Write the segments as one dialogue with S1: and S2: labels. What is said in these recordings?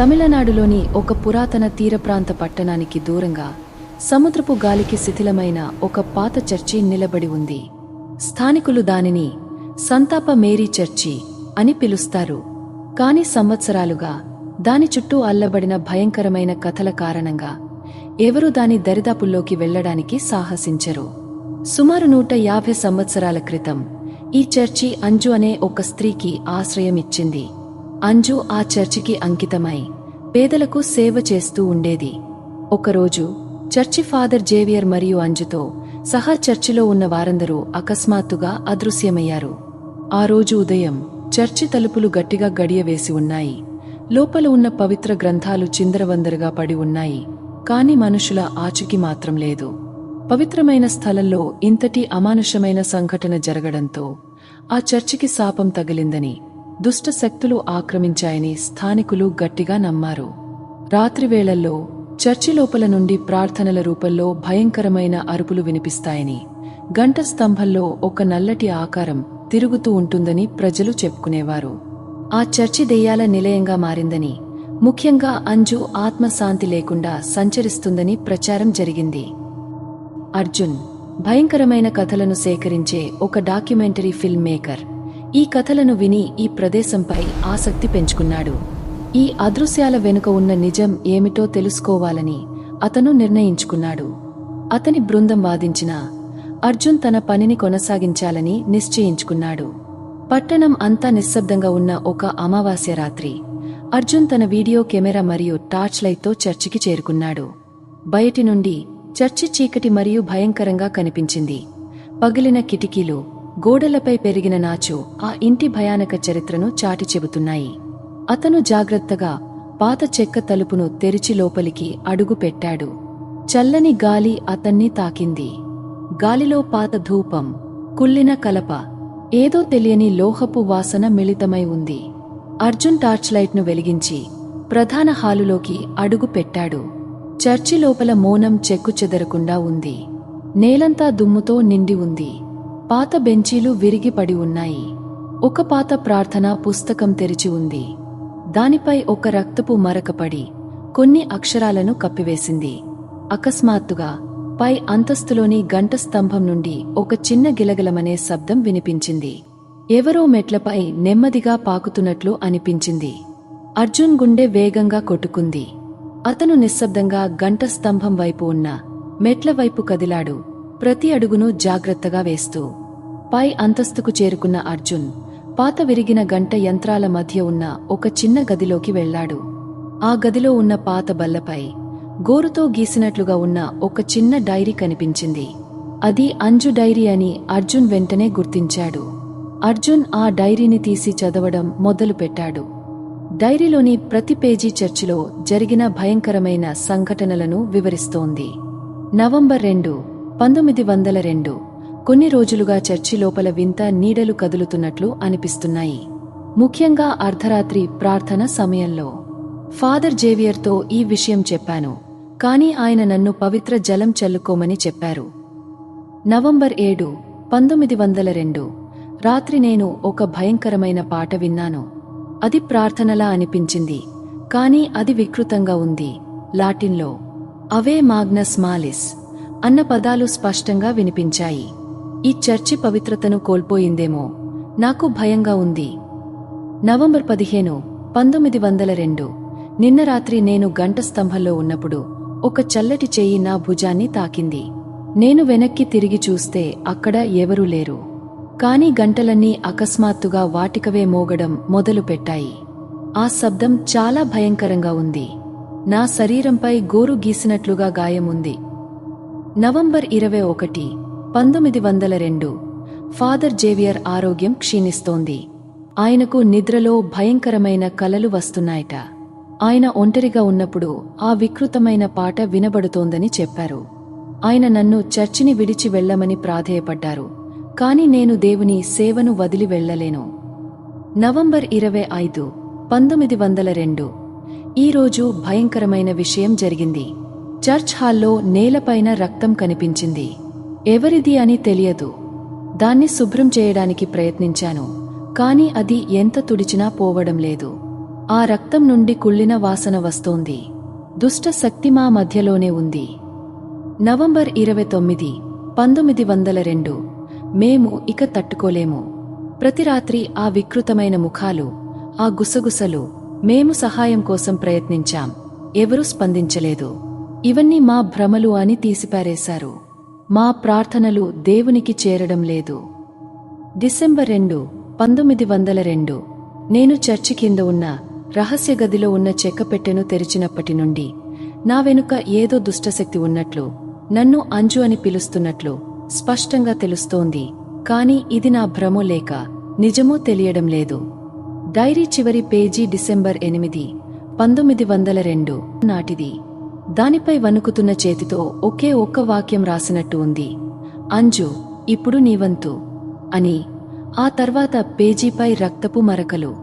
S1: తమిళనాడులోని ఒక పురాతన తీరప్రాంత పట్టణానికి దూరంగా సముద్రపు గాలికి శిథిలమైన ఒక పాత చర్చి నిలబడి ఉంది. స్థానికులు దానిని సంతాప మేరీ చర్చి అని పిలుస్తారు. కాని సంవత్సరాలుగా దాని చుట్టూ అల్లబడిన భయంకరమైన కథల కారణంగా ఎవరూ దాని దరిదాపుల్లోకి వెళ్ళడానికి సాహసించరు. సుమారు నూట యాభై సంవత్సరాల క్రితం ఈ చర్చి అంజు అనే ఒక స్త్రీకి ఆశ్రయమిచ్చింది. అంజు ఆ చర్చికి అంకితమై పేదలకు సేవ చేస్తూ ఉండేది. ఒకరోజు చర్చి ఫాదర్ జేవియర్ మరియు అంజుతో సహా చర్చిలో ఉన్న వారందరూ అకస్మాత్తుగా అదృశ్యమయ్యారు. ఆ రోజు ఉదయం చర్చి తలుపులు గట్టిగా గడియవేసి ఉన్నాయి. లోపల ఉన్న పవిత్ర గ్రంథాలు చిందరవందరగా పడి ఉన్నాయి. కాని మనుషుల ఆచూకీ మాత్రం లేదు. పవిత్రమైన స్థలంలో ఇంతటి అమానుషమైన సంఘటన జరగడంతో ఆ చర్చికి శాపం తగిలిందని దుష్ట శక్తులు ఆక్రమించాయని స్థానికులు గట్టిగా నమ్మారు. రాత్రివేళల్లో చర్చి లోపల నుండి ప్రార్థనల రూపంలో భయంకరమైన అరుపులు వినిపిస్తాయని గంట స్తంభంలో ఒక నల్లటి ఆకారం తిరుగుతూ ఉంటుందని ప్రజలు చెప్పుకునేవారు. ఆ చర్చి దెయ్యాల నిలయంగా మారిందని ముఖ్యంగా అంజు ఆత్మశాంతి లేకుండా సంచరిస్తుందని ప్రచారం జరిగింది. అర్జున్ భయంకరమైన కథలను సేకరించే ఒక డాక్యుమెంటరీ ఫిల్మ్ మేకర్. ఈ కథలను విని ఈ ప్రదేశంపై ఆసక్తి పెంచుకున్నాడు. ఈ అదృశ్యాల వెనుక ఉన్న నిజం ఏమిటో తెలుసుకోవాలని అతను నిర్ణయించుకున్నాడు. అతని బృందం వాదించిన అర్జున్ తన పనిని కొనసాగించాలని నిశ్చయించుకున్నాడు. పట్టణం అంతా నిశ్శబ్దంగా ఉన్న ఒక అమావాస్య రాత్రి అర్జున్ తన వీడియో కెమెరా మరియు టార్చ్ లైట్తో చర్చికి చేరుకున్నాడు. బయటి నుండి చర్చి చీకటి మరియు భయంకరంగా కనిపించింది. పగిలిన కిటికీలు గోడలపై పెరిగిన నాచు ఆ ఇంటి భయానక చరిత్రను చాటి చెబుతున్నాయి. అతను జాగ్రత్తగా పాత చెక్క తలుపును తెరిచి లోపలికి అడుగు పెట్టాడు. చల్లని గాలి అతన్ని తాకింది. గాలిలో పాత ధూపం కుల్లిన కలప ఏదో తెలియని లోహపు వాసన మిళితమై ఉంది. అర్జున్ టార్చ్ లైట్ను వెలిగించి ప్రధాన హాలులోకి అడుగు పెట్టాడు. చర్చి లోపల మౌనం చెక్కు చెదరకుండా ఉంది. నేలంతా దుమ్ముతో నిండి ఉంది. పాత బెంచీలు విరిగిపడి ఉన్నాయి. ఒక పాత ప్రార్థన పుస్తకం తెరిచి ఉంది. దానిపై ఒక రక్తపు మరకపడి కొన్ని అక్షరాలను కప్పివేసింది. అకస్మాత్తుగా పై అంతస్తులోని గంట స్తంభం నుండి ఒక చిన్న గిలగిలమనే శబ్దం వినిపించింది. ఎవరో మెట్లపై నెమ్మదిగా పాకుతున్నట్లు అనిపించింది. అర్జున్ గుండె వేగంగా కొట్టుకుంది. అతను నిశ్శబ్దంగా గంట స్తంభం వైపు ఉన్న మెట్ల వైపు కదిలాడు. ప్రతి అడుగును జాగ్రత్తగా వేస్తూ పై అంతస్తుకు చేరుకున్న అర్జున్ పాత విరిగిన గంట యంత్రాల మధ్య ఉన్న ఒక చిన్న గదిలోకి వెళ్ళాడు ఆ గదిలో ఉన్న పాత బల్లపై గోరుతో గీసినట్లుగా ఉన్న ఒక చిన్న డైరీ కనిపించింది. అది అంజు డైరీ అని అర్జున్ వెంటనే గుర్తించాడు. అర్జున్ ఆ డైరీని తీసి చదవడం మొదలుపెట్టాడు డైరీలోని ప్రతి పేజీ చర్చిలో జరిగిన భయంకరమైన సంఘటనలను వివరిస్తోంది. నవంబర్ రెండు పంతొమ్మిది వందల రెండు. కొన్ని రోజులుగా చర్చి లోపల వింత నీడలు కదులుతున్నట్లు అనిపిస్తున్నాయి. ముఖ్యంగా అర్ధరాత్రి ప్రార్థన సమయంలో. ఫాదర్ జేవియర్తో ఈ విషయం చెప్పాను. కానీ ఆయన నన్ను పవిత్ర జలం చల్లుకోమని చెప్పారు. నవంబర్ ఏడు పంతొమ్మిది వందల రెండు. రాత్రి నేను ఒక భయంకరమైన పాట విన్నాను. అది ప్రార్థనలా అనిపించింది. కానీ అది వికృతంగా ఉంది. లాటిన్లో అవే మాగ్నస్ మాలిస్ అన్న పదాలు స్పష్టంగా వినిపించాయి. ఈ చర్చి పవిత్రతను కోల్పోయిందేమో. నాకు భయంగా ఉంది. నవంబర్ పదిహేను పంతొమ్మిది వందల రెండు. నిన్న రాత్రి నేను గంట స్తంభంలో ఉన్నప్పుడు ఒక చల్లటి చెయ్యి నా భుజాన్ని తాకింది. నేను వెనక్కి తిరిగి చూస్తే అక్కడ ఎవరూ లేరు. కాని గంటలన్నీ అకస్మాత్తుగా వాటికవే మోగడం మొదలుపెట్టాయి ఆ శబ్దం చాలా భయంకరంగా ఉంది. నా శరీరంపై గోరు గీసినట్లుగా గాయముంది నవంబర్ ఇరవై ఒకటి పంతొమ్మిది వందల రెండు ఫాదర్ జేవియర్ ఆరోగ్యం క్షీణిస్తోంది. ఆయనకు నిద్రలో భయంకరమైన కలలు వస్తున్నాయట. ఆయన ఒంటరిగా ఉన్నప్పుడు ఆ వికృతమైన పాట వినబడుతోందని చెప్పారు. ఆయన నన్ను చర్చిని విడిచి వెళ్ళమని ప్రాధేయపడ్డారు. కాని నేను దేవుని సేవను వదిలి వెళ్ళలేను నవంబర్ ఇరవై ఐదు పంతొమ్మిది వందల రెండు ఈరోజు భయంకరమైన విషయం జరిగింది. చర్చ్ హాల్లో నేలపైన రక్తం కనిపించింది. ఎవరిది అని తెలియదు. దాన్ని శుభ్రం చేయడానికి ప్రయత్నించాను కాని అది ఎంత తుడిచినా పోవడం లేదు. ఆ రక్తం నుండి కుళ్ళిన వాసన వస్తోంది. దుష్ట శక్తి మా మధ్యలోనే ఉంది. నవంబర్ ఇరవై తొమ్మిది పంతొమ్మిది వందల రెండు. మేము ఇక తట్టుకోలేము. ప్రతి రాత్రి ఆ వికృతమైన ముఖాలు ఆ గుసగుసలు మేము సహాయం కోసం ప్రయత్నించాం. ఎవరూ స్పందించలేదు. ఇవన్నీ మా భ్రమలు అని తీసిపారేశారు. మా ప్రార్థనలు దేవునికి చేరడం లేదు. డిసెంబర్ రెండు పంతొమ్మిది వందల రెండు. నేను చర్చి కింద ఉన్న రహస్య గదిలో ఉన్న చెక్కపెట్టెను తెరిచినప్పటి నుండి నా వెనుక ఏదో దుష్టశక్తి ఉన్నట్లు నన్ను అంజు అని పిలుస్తున్నట్లు స్పష్టంగా తెలుస్తోంది. కాని ఇది నా భ్రమో లేక నిజమో తెలియడం లేదు. డైరీ చివరి పేజీ డిసెంబర్ ఎనిమిది పంతొమ్మిది వందల రెండు నాటిది. దానిపై వణుకుతున్న చేతితో ఒకే ఒక్క వాక్యం రాసినట్టు ఉంది. అంజు ఇప్పుడు నీవంతు అని ఆ తర్వాత పేజీపై రక్తపు మరకలు.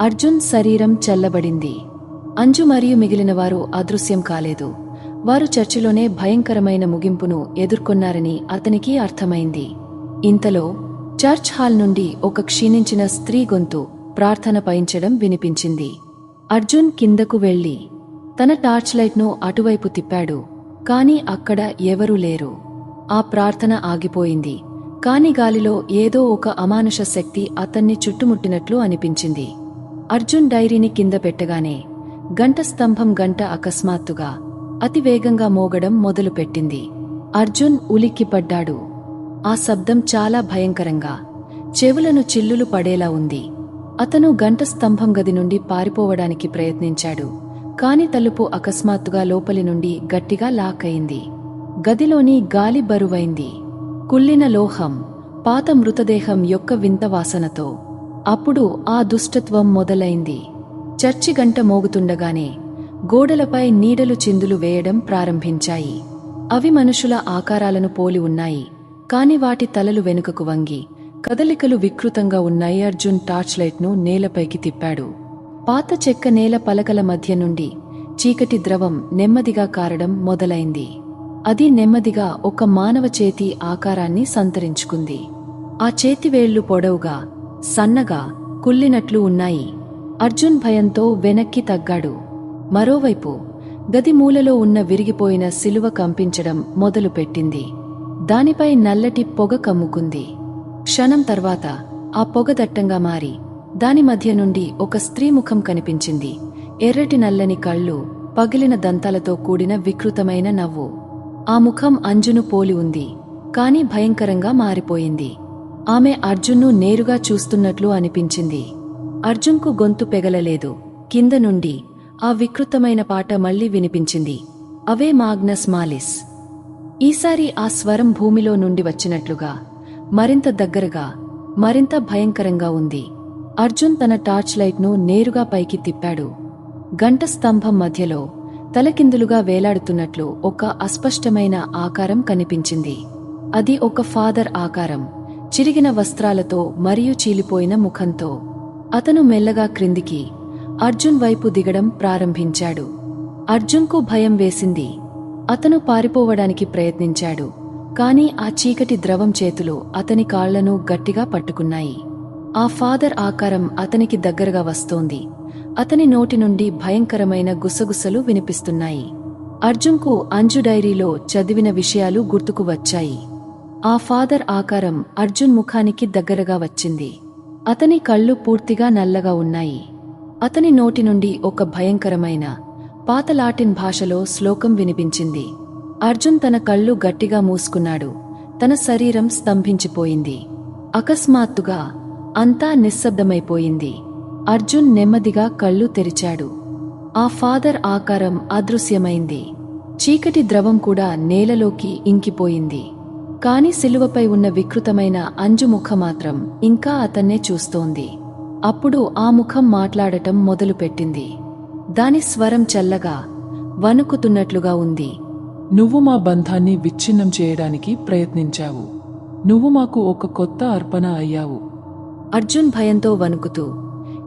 S1: అర్జున్ శరీరం చల్లబడింది. అంజు మరియు మిగిలిన వారు అదృశ్యం కాలేదు. వారు చర్చిలోనే భయంకరమైన ముగింపును ఎదుర్కొన్నారని అతనికి అర్థమైంది. ఇంతలో చర్చ్ హాల్ నుండి ఒక క్షీణించిన స్త్రీ గొంతు ప్రార్థన పయించడం వినిపించింది. అర్జున్ కిందకు వెళ్ళి తన టార్చ్ లైట్ను అటువైపు తిప్పాడు. కాని అక్కడ ఎవరూ లేరు. ఆ ప్రార్థన ఆగిపోయింది. కాని గాలిలో ఏదో ఒక అమానుష శక్తి అతన్ని చుట్టుముట్టినట్లు అనిపించింది. అర్జున్ డైరీని కింద పెట్టగానే గంట స్తంభం గంట అకస్మాత్తుగా అతి వేగంగా మోగడం మొదలుపెట్టింది. అర్జున్ ఉలిక్కిపడ్డాడు. ఆ శబ్దం చాలా భయంకరంగా చెవులను చిల్లులు పడేలా ఉంది. అతను గంట స్తంభం గది నుండి పారిపోవడానికి ప్రయత్నించాడు. కాని తలుపు అకస్మాత్తుగా లోపలి నుండి గట్టిగా లాక్ అయింది గదిలోని గాలి బరువైంది. కుళ్ళిన లోహం పాత మృతదేహం యొక్క వింత వాసనతో. అప్పుడు ఆ దుష్టత్వం మొదలైంది. చర్చి గంట మోగుతుండగానే గోడలపై నీడలు చిందులు వేయడం ప్రారంభించాయి. అవి మనుషుల ఆకారాలను పోలి ఉన్నాయి. కాని వాటి తలలు వెనుకకు వంగి కదలికలు వికృతంగా ఉన్నాయి. అర్జున్ టార్చ్ లైట్ను నేలపైకి తిప్పాడు. పాత చెక్క నేల పలకల మధ్య నుండి చీకటి ద్రవం నెమ్మదిగా కారడం మొదలైంది. అది నెమ్మదిగా ఒక మానవ చేతి ఆకారాన్ని సంతరించుకుంది. ఆ చేతివేళ్ళు పొడవుగా సన్నగా కుల్లినట్లు ఉన్నాయి. అర్జున్ భయంతో వెనక్కి తగ్గాడు. మరోవైపు గది మూలలో ఉన్న విరిగిపోయిన సిలువ కంపించడం మొదలుపెట్టింది. దానిపై నల్లటి పొగ కమ్ముకుంది. క్షణం తర్వాత ఆ పొగ దట్టంగా మారి దాని మధ్య నుండి ఒక స్త్రీ ముఖం కనిపించింది. ఎర్రటి నల్లని కళ్ళు పగిలిన దంతాలతో కూడిన వికృతమైన నవ్వు. ఆ ముఖం అంజును పోలి ఉంది కాని భయంకరంగా మారిపోయింది. ఆమె అర్జున్ను నేరుగా చూస్తున్నట్లు అనిపించింది. అర్జున్కు గొంతు పెగలలేదు. కింద నుండి ఆ వికృతమైన పాట మళ్ళీ వినిపించింది. అవే మాగ్నస్ మాలిస్. ఈసారి ఆ స్వరం భూమిలో నుండి వచ్చినట్లుగా మరింత దగ్గరగా మరింత భయంకరంగా ఉంది. అర్జున్ తన టార్చ్ లైట్ను నేరుగా పైకి తిప్పాడు. గంట స్తంభం మధ్యలో తలకిందులుగా వేలాడుతున్నట్లు ఒక అస్పష్టమైన ఆకారం కనిపించింది. అది ఒక ఫాదర్ ఆకారం చిరిగిన వస్త్రాలతో మరియు చీలిపోయిన ముఖంతో. అతను మెల్లగా క్రిందికి అర్జున్ వైపు దిగడం ప్రారంభించాడు. అర్జున్కు భయం వేసింది. అతను పారిపోవడానికి ప్రయత్నించాడు కాని ఆ చీకటి ద్రవం చేతులు అతని కాళ్ళను గట్టిగా పట్టుకున్నాయి. ఆ ఫాదర్ ఆకారం అతనికి దగ్గరగా వస్తోంది. అతని నోటి నుండి భయంకరమైన గుసగుసలు వినిపిస్తున్నాయి. అర్జున్కు అంజు డైరీలో చదివిన విషయాలు గుర్తుకు వచ్చాయి. ఆ ఫాదర్ ఆకారం అర్జున్ ముఖానికి దగ్గరగా వచ్చింది. అతని కళ్ళు పూర్తిగా నల్లగా ఉన్నాయి. అతని నోటి నుండి ఒక భయంకరమైన పాత లాటిన్ భాషలో శ్లోకం వినిపించింది. అర్జున్ తన కళ్ళు గట్టిగా మూసుకున్నాడు. తన శరీరం స్తంభించిపోయింది. అకస్మాత్తుగా అంతా నిశ్శబ్దమైపోయింది. అర్జున్ నెమ్మదిగా కళ్ళు తెరిచాడు. ఆ ఫాదర్ ఆకారం అదృశ్యమైంది. చీకటి ద్రవం కూడా నేలలోకి ఇంకిపోయింది. కాని సిలువపై ఉన్న వికృతమైన అంజు ముఖ మాత్రం ఇంకా అతన్నే చూస్తోంది. అప్పుడు ఆ ముఖం మాట్లాడటం మొదలుపెట్టింది. దాని స్వరం చల్లగా వణుకుతున్నట్లుగా ఉంది.
S2: నువ్వు మా బంధాన్ని విచ్ఛిన్నం చేయడానికి ప్రయత్నించావు. నువ్వు మాకు ఒక కొత్త అర్పణ అయ్యావు.
S1: అర్జున్ భయంతో వణుకుతూ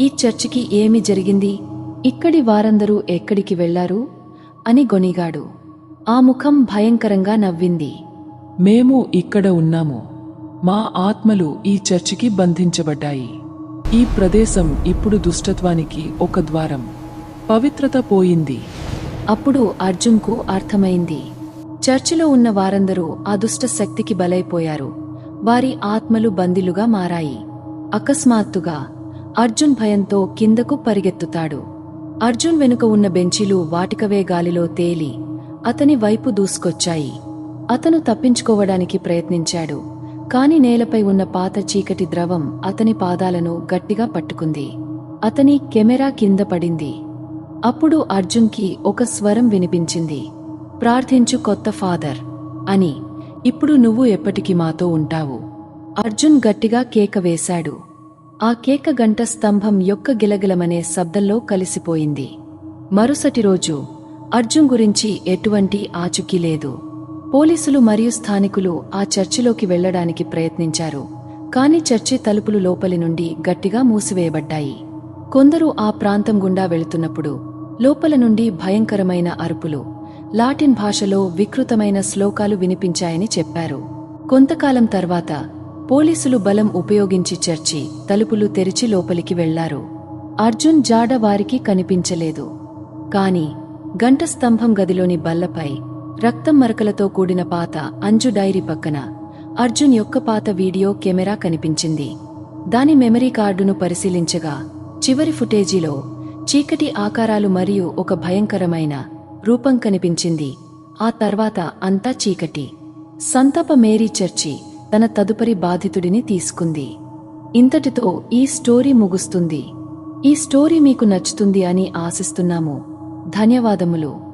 S1: ఈ చర్చికి ఏమి జరిగింది? ఇక్కడి వారందరూ ఎక్కడికి వెళ్ళారు? అని గొనిగాడు ఆ ముఖం భయంకరంగా నవ్వింది.
S2: మేము ఇక్కడ ఉన్నాము. మా ఆత్మలు ఈ చర్చికి బంధించబడ్డాయి. ఈ ప్రదేశం ఇప్పుడు దుష్టత్వానికి ఒక ద్వారం. పవిత్రత పోయింది.
S1: అప్పుడు అర్జున్కు అర్థమైంది. చర్చిలో ఉన్న వారందరూ ఆ దుష్ట శక్తికి బలైపోయారు. వారి ఆత్మలు బందిలుగా మారాయి. అకస్మాత్తుగా అర్జున్ భయంతో కిందకు పరిగెత్తుతాడు. అర్జున్ వెనుక ఉన్న బెంచీలు వాటికవే గాలిలో తేలి అతని వైపు దూసుకొచ్చాయి. అతను తప్పించుకోవడానికి ప్రయత్నించాడు కాని నేలపై ఉన్న పాత చీకటి ద్రవం అతని పాదాలను గట్టిగా పట్టుకుంది. అతని కెమెరా కింద పడింది. అప్పుడు అర్జున్కి ఒక స్వరం వినిపించింది. ప్రార్థించు కొత్త ఫాదర్ అని. ఇప్పుడు నువ్వు ఎప్పటికీ మాతో ఉంటావు. అర్జున్ గట్టిగా కేక వేశాడు. ఆ కేక గంట స్తంభం యొక్క గిలగిలమనే శబ్దంలో కలిసిపోయింది. మరుసటి రోజు అర్జున్ గురించి ఎటువంటి ఆచుకీ లేదు. పోలీసులు మరియు స్థానికులు ఆ చర్చిలోకి వెళ్ళడానికి ప్రయత్నించారు. కాని చర్చి తలుపులు లోపలి నుండి గట్టిగా మూసివేయబడ్డాయి. కొందరు ఆ ప్రాంతం గుండా వెళుతున్నప్పుడు లోపల నుండి భయంకరమైన అరుపులు లాటిన్ భాషలో వికృతమైన శ్లోకాలు వినిపించాయని చెప్పారు. కొంతకాలం తర్వాత పోలీసులు బలం ఉపయోగించి చర్చి తలుపులు తెరిచి లోపలికి వెళ్ళారు. అర్జున్ జాడ వారికి కనిపించలేదు. కాని గంట స్తంభం గదిలోని బల్లపై రక్తం మరకలతో కూడిన పాత అంజు డైరీ పక్కన అర్జున్ యొక్క పాత వీడియో కెమెరా కనిపించింది. దాని మెమరీ కార్డును పరిశీలించగా చివరి ఫుటేజీలో చీకటి ఆకారాలు మరియు ఒక భయంకరమైన రూపం కనిపించింది. ఆ తర్వాత అంతా చీకటి. సంతాప మేరీ చర్చి తన తదుపరి బాధితుడిని తీసుకుంది. ఇంతటితో ఈ స్టోరీ ముగుస్తుంది. ఈ స్టోరీ మీకు నచ్చుతుంది అని ఆశిస్తున్నాము. ధన్యవాదములు.